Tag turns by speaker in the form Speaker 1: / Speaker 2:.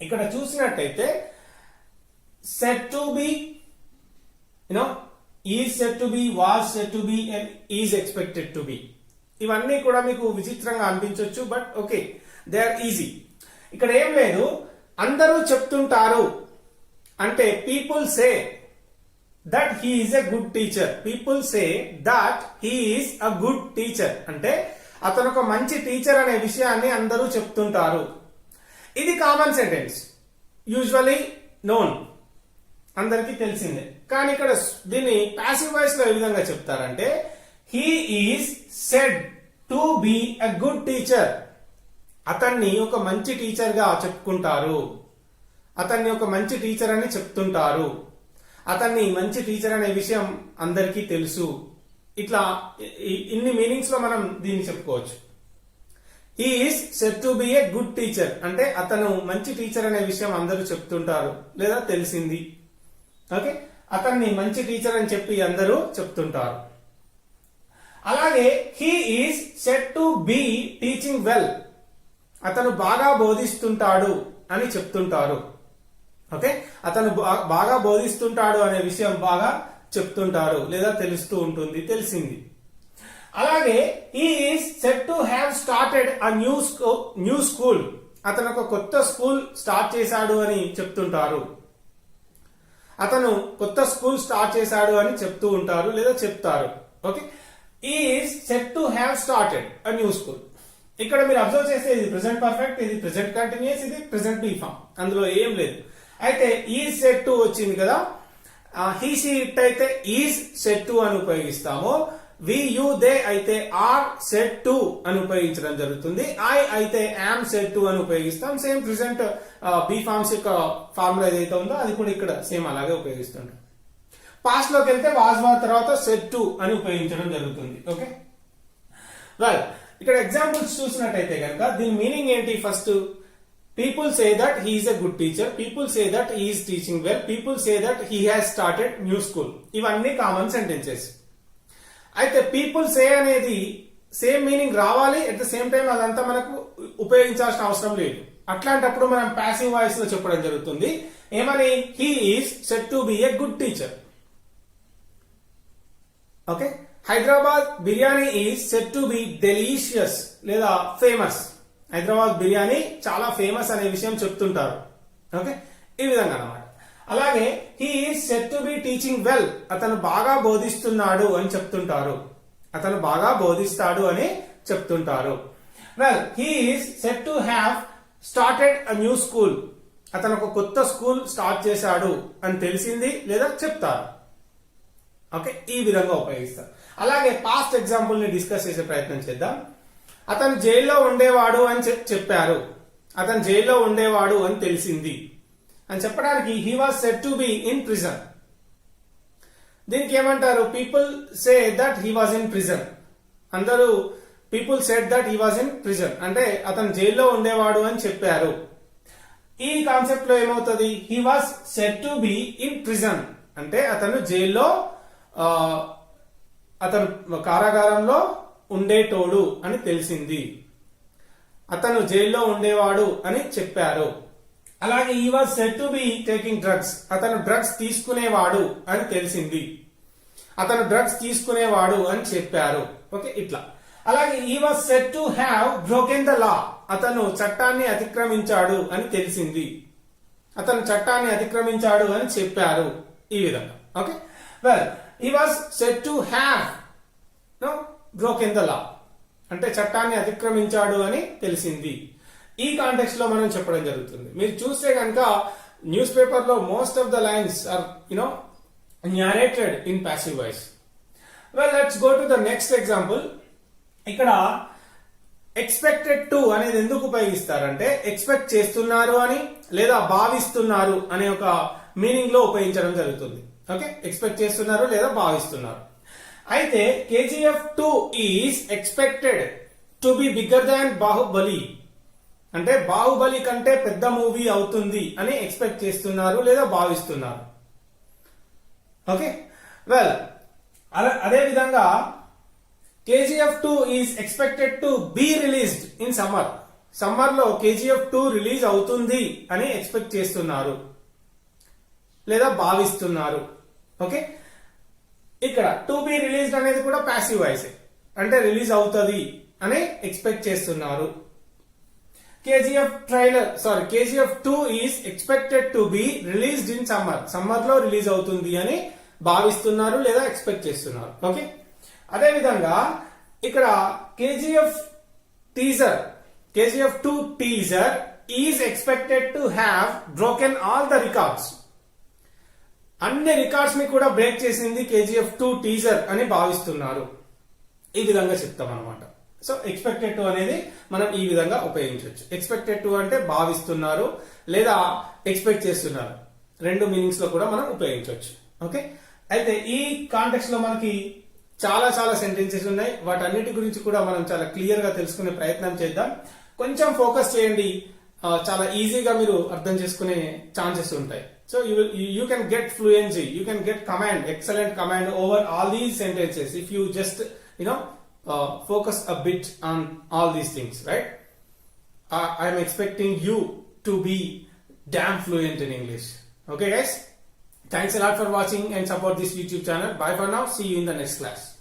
Speaker 1: ఇక్కడ చూసినట్టయితే set to be you know is set to be was set to be and is expected to be ఇవన్నీ కూడా మీకు విచిత్రంగా అనిపించవచ్చు but okay they are easy ఇక్కడ ఏం లేదు అందరూ చెప్తుంటారు. అంటే people say that he is a good teacher people say that he is a good teacher అంటే అతను ఒక మంచి టీచర్ అనే విషయాన్ని అందరూ చెప్తుంటారు. ఇది కామన్ సెంటెన్స్ యూజువలీ నోన్ అందరికీ తెలిసిందే. కానీ ఇక్కడ దీన్ని ప్యాసివ్ వాయిస్లో ఏ విధంగా చెప్తారంటే he is said to be a good teacher అతన్ని ఒక మంచి టీచర్గా చెప్పుకుంటారు. అతన్ని ఒక మంచి టీచర్ అని చెప్తుంటారు. అతన్ని మంచి టీచర్ అనే విషయం అందరికీ తెలుసు. ఇట్లా ఇన్ని మీనింగ్స్లో మనం దీన్ని చెప్పుకోవచ్చు. Is set to be a good teacher అంటే అతను మంచి టీచర్ అనే విషయం అందరూ చెప్తుంటారు లేదా తెలిసింది. ఓకే అతన్ని మంచి టీచర్ అని చెప్పి అందరూ చెప్తుంటారు. అలాగే he is set to be teaching well అతను బాగా బోధిస్తుంటాడు అని చెప్తుంటారు. ఓకే అతను బాగా బోధిస్తుంటాడు అనే విషయం బాగా చెప్తుంటారు లేదా తెలుస్తూ ఉంటుంది తెలిసింది. అలాగే ఈ set to have started a new new school అతను ఒక కొత్త స్కూల్ స్టార్ట్ చేశాడు అని చెప్తుంటారు. అతను కొత్త స్కూల్ స్టార్ట్ చేశాడు అని చెప్తూ ఉంటారు లేదా చెప్తారు. Okay? Is set to have started a new school ఇక్కడ మీరు అబ్జర్వ్ చేస్తే ఇది ప్రెసెంట్ పర్ఫెక్ట్ ఇది ప్రెసెంట్ కంటిన్యూస్ ఇది ప్రెసెంట్ బీ ఫామ్ అందులో ఏం లేదు. అయితే ఈ సెట్ టు వచ్చింది కదా. హీ సీ ఇట్ అయితే ఈజ్ సెట్ టు అని ఉపయోగిస్తాము. వి యు దే అయితే ఆర్ సెట్ టు అని ఉపయోగించడం జరుగుతుంది. ఐ అయితే యామ్ సెట్ టు అని ఉపయోగిస్తాం. సేమ్ ప్రెసెంట్ బీ ఫార్మ్స్ యొక్క ఫార్ములా ఏదైతే ఉందో అది కూడా ఇక్కడ సేమ్ అలాగే ఉపయోగిస్తుంటాం. పాస్ట్లోకి వెళ్తే వాజ్ వా తర్వాత సెట్ టు అని ఉపయోగించడం జరుగుతుంది. ఓకే వెల్ ఇక్కడ ఎగ్జాంపుల్స్ చూసినట్టయితే కనుక దీని మీనింగ్ ఏంటి? First people say that he is a good teacher people say that he is teaching well people say that he has started new school ఇవన్నీ కామన్ సెంటెన్సెస్ అయితే పీపుల్ సే అనేది same meaning రావాలి at the same time అదంతా మనకు ఉపయోగించాల్సిన అవసరం లేదు. అట్లాంటప్పుడు మనం ప్యాసింగ్ వాయిస్లో చెప్పడం జరుగుతుంది. ఏమని? He is set to be a good teacher okay Hyderabad biryani is set to be delicious లేదా ఫేమస్ హైదరాబాద్ బిర్యానీ చాలా ఫేమస్ అనే విషయం చెప్తుంటారు. ఓకే ఈ విధంగా అన్నమాట. అలాగే he set to be teaching well అతను బాగా బోధిస్తున్నాడు అని చెప్తుంటారు. అతను బాగా బోధిస్తాడు అని చెప్తుంటారు. Well he is set to have started a new school అతను ఒక కొత్త స్కూల్ స్టార్ట్ చేశాడు అని తెలిసింది లేదా చెప్తారు. ఓకే ఈ విధంగా ఉపయోగిస్తారు. అలాగే పాస్ట్ ఎగ్జాంపుల్ని డిస్కస్ చేసే ప్రయత్నం చేద్దాం. అతను జైల్లో ఉండేవాడు అని చెప్- చెప్పారు. అతను జైల్లో ఉండేవాడు అని తెలిసింది. అని చెప్పడానికి he was set to be in prison దీనికి ఏమంటారు? People say that he was in prison అందరూ people set that he was in prison అంటే అతను జైల్లో ఉండేవాడు అని చెప్పారు. ఈ కాన్సెప్ట్లో ఏమవుతుంది? He was set to be in prison అంటే అతను జైల్లో అతను కారాగారంలో ఉండేటోడు అని తెలిసింది. అతను జైల్లో ఉండేవాడు అని చెప్పారు. అలాగే he was set to be taking drugs అతను డ్రగ్స్ తీసుకునేవాడు అని తెలిసింది. అతను డ్రగ్స్ తీసుకునేవాడు అని చెప్పారు. ఓకే ఇట్లా. అలాగే he was set to have broken the law అతను చట్టాన్ని అతిక్రమించాడు అని తెలిసింది. అతను చట్టాన్ని అతిక్రమించాడు అని చెప్పారు ఈ విధంగా. Okay? Well he was set to have broken the law అంటే చట్టాన్ని అతిక్రమించాడు అని తెలిసింది. ఈ కాంటెక్స్ట్లో మనం చెప్పడం జరుగుతుంది. మీరు చూస్తే కనుక న్యూస్ పేపర్లో most of the lines are you know narrated in passive voice well let's go to the next example ఇక్కడ ఎక్స్పెక్టెడ్ టు అనేది ఎందుకు ఉపయోగిస్తారంటే ఎక్స్పెక్ట్ చేస్తున్నారు అని లేదా భావిస్తున్నారు అనే ఒక మీనింగ్లో ఉపయోగించడం జరుగుతుంది. ఓకే ఎక్స్పెక్ట్ చేస్తున్నారు లేదా భావిస్తున్నారు. అయితే KGF two is expected to be bigger than Baahubali అంటే బాహుబలి కంటే పెద్ద మూవీ అవుతుంది అని ఎక్స్పెక్ట్ చేస్తున్నారు లేదా భావిస్తున్నారు. ఓకే? వెల్. అదే విధంగా KGF two is expected to be released in summer. సమ్మర్లో కేజీఎఫ్ టూ రిలీజ్ అవుతుంది అని ఎక్స్పెక్ట్ చేస్తున్నారు లేదా భావిస్తున్నారు. ఓకే? ఇక్కడ టు బి రిలీజ్డ్ అనేది కూడా ప్యాసివ్ వాయిస్ అంటే రిలీజ్ అవుతుంది అని ఎక్స్పెక్ట్ చేస్తున్నారు. KGF trailer sorry KGF two is expected to be released in summer సమ్మర్లో రిలీజ్ అవుతుంది అని భావిస్తున్నారు లేదా ఎక్స్పెక్ట్ చేస్తున్నారు. ఓకే అదే విధంగా ఇక్కడ KGF teaser KGF two teaser is expected to have broken all the records అన్ని రికార్డ్స్ని కూడా బ్రేక్ చేసింది కేజీఎఫ్ టూ టీజర్ అని భావిస్తున్నారు. ఈ విధంగా చెప్తాం అనమాట సో ఎక్స్పెక్టెడ్ టు అనేది మనం ఈ విధంగా ఉపయోగించవచ్చు. ఎక్స్పెక్టెడ్ టు అంటే భావిస్తున్నారు లేదా ఎక్స్పెక్ట్ చేస్తున్నారు. రెండు మీనింగ్స్లో కూడా మనం ఉపయోగించవచ్చు. ఓకే అయితే ఈ కాంటెక్స్లో మనకి చాలా చాలా సెంటెన్సెస్ ఉన్నాయి. వాటన్నిటి గురించి కూడా మనం చాలా క్లియర్గా తెలుసుకునే ప్రయత్నం చేద్దాం. కొంచెం ఫోకస్ చేయండి. చాలా ఈజీగా మీరు అర్థం చేసుకునే ఛాన్సెస్ ఉంటాయి. So you you can get fluency you can get command excellent command over all these sentences if you just you know uh, focus a bit on all these things, right? Uh, I'm expecting you to be damn fluent in English. Okay, guys? Thanks a lot for watching and support this YouTube channel. Bye for now. See you in the next class.